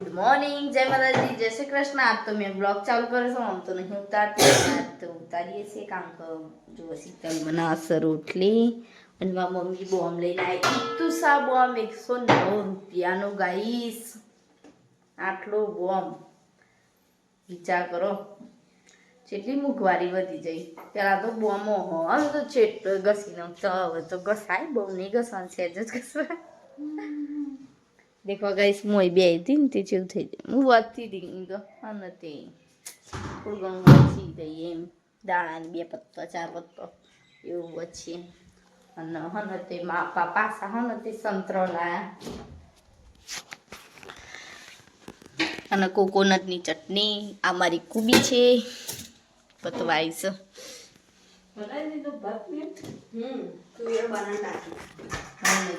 Good morning જય માતાજી, જય શ્રી કૃષ્ણ. આજ તો મેં બ્લોગ ચાલુ કર્યો છે, આમ તો નહીં ઉતારતી. તો ઉતારીએ છીએ કામ કરો જો શીતલ મને અસર ઉઠલી અને મારા મમ્મી બોમ્બ લઈને આવી. ઈતું સા બોમ્બ એકસો નવ રૂપિયાનો ગાઈસ. આટલો બોમ્બ વિચાર કરો, જેટલી મોંઘવારી વધી જઈ પેલા તો બોમ્બો હમ તો છેટ ઘસી નાખતો હવે તો ઘસાય બહુ નહીં ઘસવાનું છે જ ઘસવાય દેખવા ગઈશ મોય બે હતી ને તે જેવું થઈ જાય હું વધતી હતી એમ તો અને તે થોડું ઘણું વચી દઈએ એમ દાણા બે પત્તો ચાર પત્તો એવું વચ્ચે અને હને તે માપા પાસા હને તે સંતરો લાયા અને કોકોનટની ચટણી આ મારી કુબી છે પતવાઈસ અને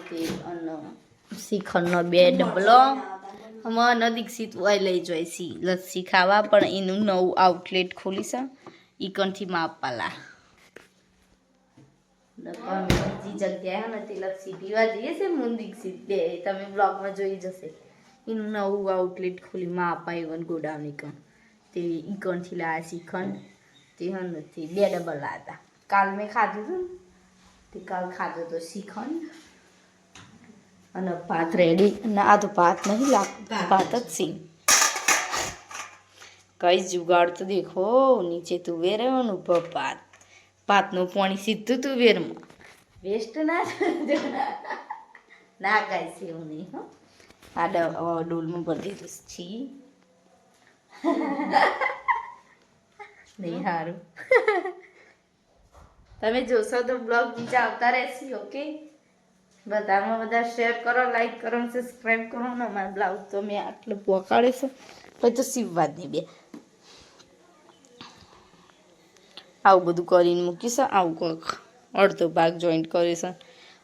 તે અને શ્રીખંડનો બે ડબલો. હમણાં દીક્ષિત વાય લઈ જાય સી લસ્સી ખાવા પણ એનું નવું આઉટલેટ ખોલી છે. ઈકણથી માપાલા બીજી જગ્યાએ ને તે લસ્સી પીવા જઈએ છે મું દીક્ષિત બે. તમે બ્લોગમાં જોઈ જશે. એનું નવું આઉટલેટ ખોલી માપા એવન ગોડાઉન ઈકણ તે ઈકણથી લાયા શ્રીખંડ તે નથી બે ડબલ હતા. કાલ મેં ખાધું હતું ને, તે કાલ ખાધો તો શ્રીખંડ અને ભાત રેડી અને આ તો ભાત નહીં લાગતું ભાત. જ સી કઈ જુગાડ તો દેખો નીચે તુવેરનું ઉપર ભાત. ભાતનું પાણી સીધું તુવેરમાં વેસ્ટ ના ના ગાય છે એવું નહીં હો. આ ડોલમાં ભરી દીધું છી. નહીં સારું તમે જોશો તો બ્લોગ બીજા આવતા રહેશે ઓકે બધામાં બધા શેર કરો લાઈક કરો સબસ્ક્રાઈબ કરો ને અમારા બ્લાઉઝ તો મેં આટલું છે. પછી તો સીવવા જ બે. આવું બધું કરીને મૂકીશ આવું કોઈક અડધો ભાગ જોઈન્ટ કરીશ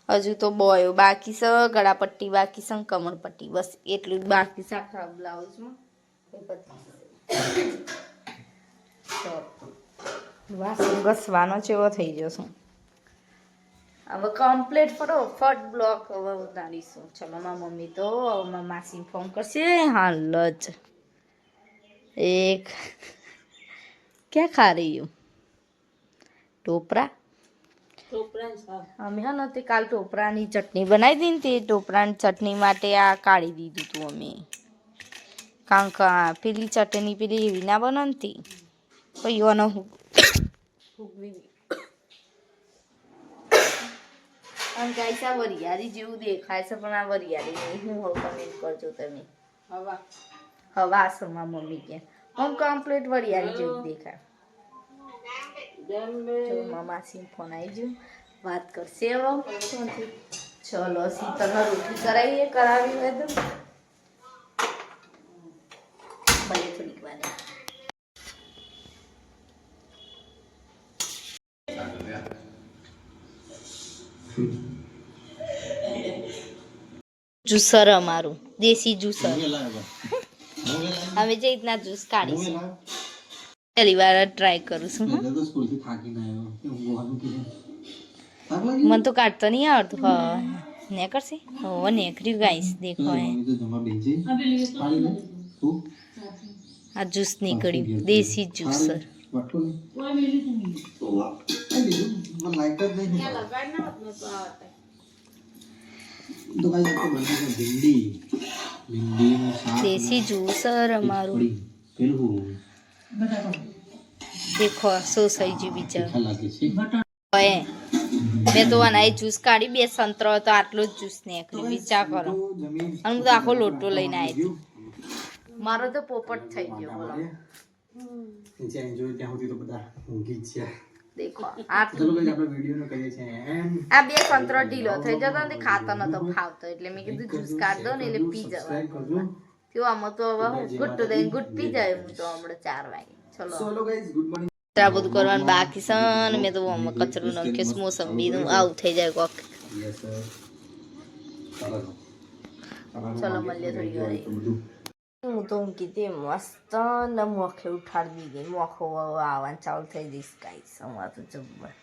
હજુ તો બોયો બાકી છે, ગળાપટ્ટી બાકી છે કમળપટ્ટી બસ એટલું જ બાકી છે આખા બ્લાઉઝમાં વાસણ ઘસવાનો ચેવો થઈ જશે હવે કમ્પ્લીટ ફટોફટ બ્લોક હવે ઉતારીશું ચલો મારા મમ્મી તો હવે માસી ફોન કરશે હાલ જ એક ક્યાં ખા રહી હું ટોપરા અમે હા ને તે કાલ ટોપરાની ચટણી બનાવી હતી ને તે ટોપરાની ચટણી માટે આ કાઢી દીધું હતું અમે કારણ કે પેલી ચટણી પેલી એવી ના બનાવતી કોઈ એનો અને ગાઈસ આ વરિયાળી જેવું દેખાય છે પણ આ વરિયાળી નહીં. હું હવે કમેન્ટ કરજો તમે. હવા. સમા મમ્મી કે. આમ કમ્પ્લીટ વરિયાળી જેવું દેખાય. જો માસી ફોન આવી ગયો. વાત કરશે હવે. ફોનથી ચલો શીતલને રોટલી કરાવીએ કરાવી હોય તો. ભલે થોડીક વાર જ્યુસર અમારું. દેશી જ્યુસર અમે જે રીતના જ્યુસ કાઢીશું. પહેલી વાર ટ્રાય કરું છું. મને તો કાઢતો નહીં આવડતું. હા. ને કરશે હો નેકર્યું ગાઈસ દેખો તું આ જ્યુસ નીકળ્યું. દેશી જ્યુસર વાટકો ને તો બીજું મને જ નહીં તો કાંઈ તો બની ભીંડી. ભીંડીનું શાક દેશી જ્યુસર અમારું. પેલું. દેખો સોસાઈ બિચાર લાગે મેં તો અનાય જ્યુસ કાઢી બે સંતરો તો આટલો જ જ્યુસ ને વિચાર કરો. અને હું તો આખો લોટો લઈને આવી મારો તો પોપટ થઈ ગયો બોલો. નીચે એન્જોય ત્યાં સુધી તો બધા ઊંઘી જ છે દેખો આટલું ભાઈ આપણે વીડિયો નો કરીએ છીએ આ બે સંતરો ઢીલો થઈ જતો ને તે ખાતો નતો ફાવતો એટલે મેં કીધું જ્યુસ કાઢ દો ને એટલે પી જવા આમાં તો હવે ગુટ દઈને ગુટ પી જાય હું તો હમણાં ચાર વાગે. ચલો. સોલો ગાઈઝ ગુડ મોર્નિંગ આ બધું કરવાનું બાકી છે ને મેં તો આમાં કચરો નાખ્યો છે આવું થઈ જાય કોક. યસ સર ચાલો. ચલો મળીએ થોડી વાર. હું તો હું કીધી મસ્ત ને મોખે ઉઠાડી ગઈ મોખો આવવાનું ચાલુ થઈ જઈશ કાંઈ અમાર તો જમવા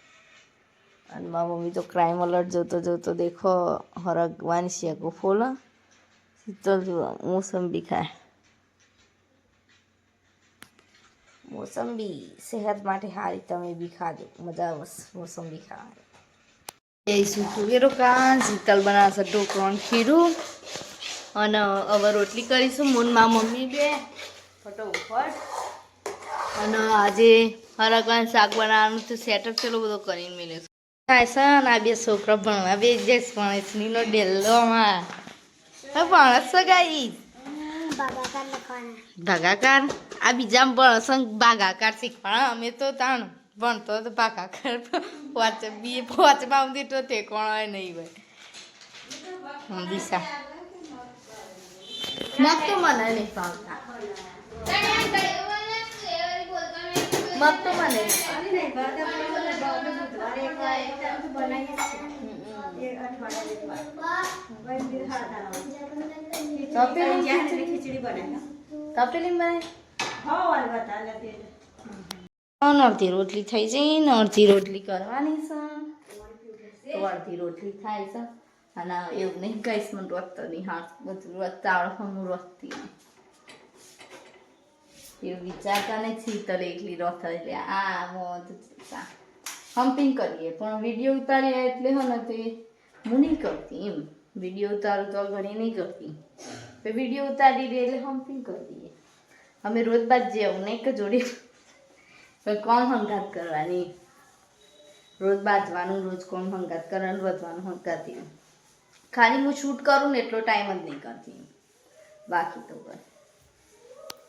અને મારા મમ્મી તો ક્રાઇમ અલર્ટ જોતો જોતો દેખો હરગવાન છે ગુફોલ શીતલ જુઓ મોસંબી ખાય મોસંબી સેહત માટે સારી તમે બી ખાજો મજા આવશે મોસંબી ખાવાની જઈશું તુવેરો કાન શીતલ બનાવશે ઢોકળો ખીરું અને હવે રોટલી કરીશું મૂનમાં મમ્મી બે ફટોફટ અને આજે હરકવાનું શાક બનાવવાનું તો સેટઅપ ચેલો બધો કરીને છે થાય આ બે છોકરા ભણવા બે જઈશ ભણેશનીનો ડેલ્લોમાં હવે ભણસ છે ગાઈ ભાગાકાર. આ બીજા ભણસ ભાગાકાર શીખવાડા. અમે તો તાણ ભણતો તો ભાગાકાર. વાંચે, બી વાંચવા આમ તો તે કોણ હોય નહીં ભાઈ દિશા. મગ તો મને નહીં ભાવતા મગ તો મને નહીં તપેલી બનાવી અડધી રોટલી થઈ જઈ અડધી રોટલી કરવાની છે. અડધી રોટલી થાય છે. અને એવું નહીં કહીશ મને રોતતો નહીં હા બધું રોતતા આવડે હું રોતતી નહીં. એવું વિચારતા નથી તરે એકલી રોતા એટલે આ હમ્પિંગ કરીએ પણ વીડિયો ઉતારીએ એટલે હે ને તે હું નહીં કરતી એમ વીડિયો ઉતારું તો ઘણી નહીં કરતી વીડિયો ઉતારી દે એટલે હમ્પિંગ કરી દઈએ અમે રોજ બાદ જેવું નહીં કે જોડી કોણ હંગાત કરવાની રોજ બાંધવાનું રોજ કોણ હંગાત કરવાનું વધવાનું હંગાતી ખાલી હું શૂટ કરું ને એટલો ટાઈમ જ નહીં કરતી. બાકી તો બસ.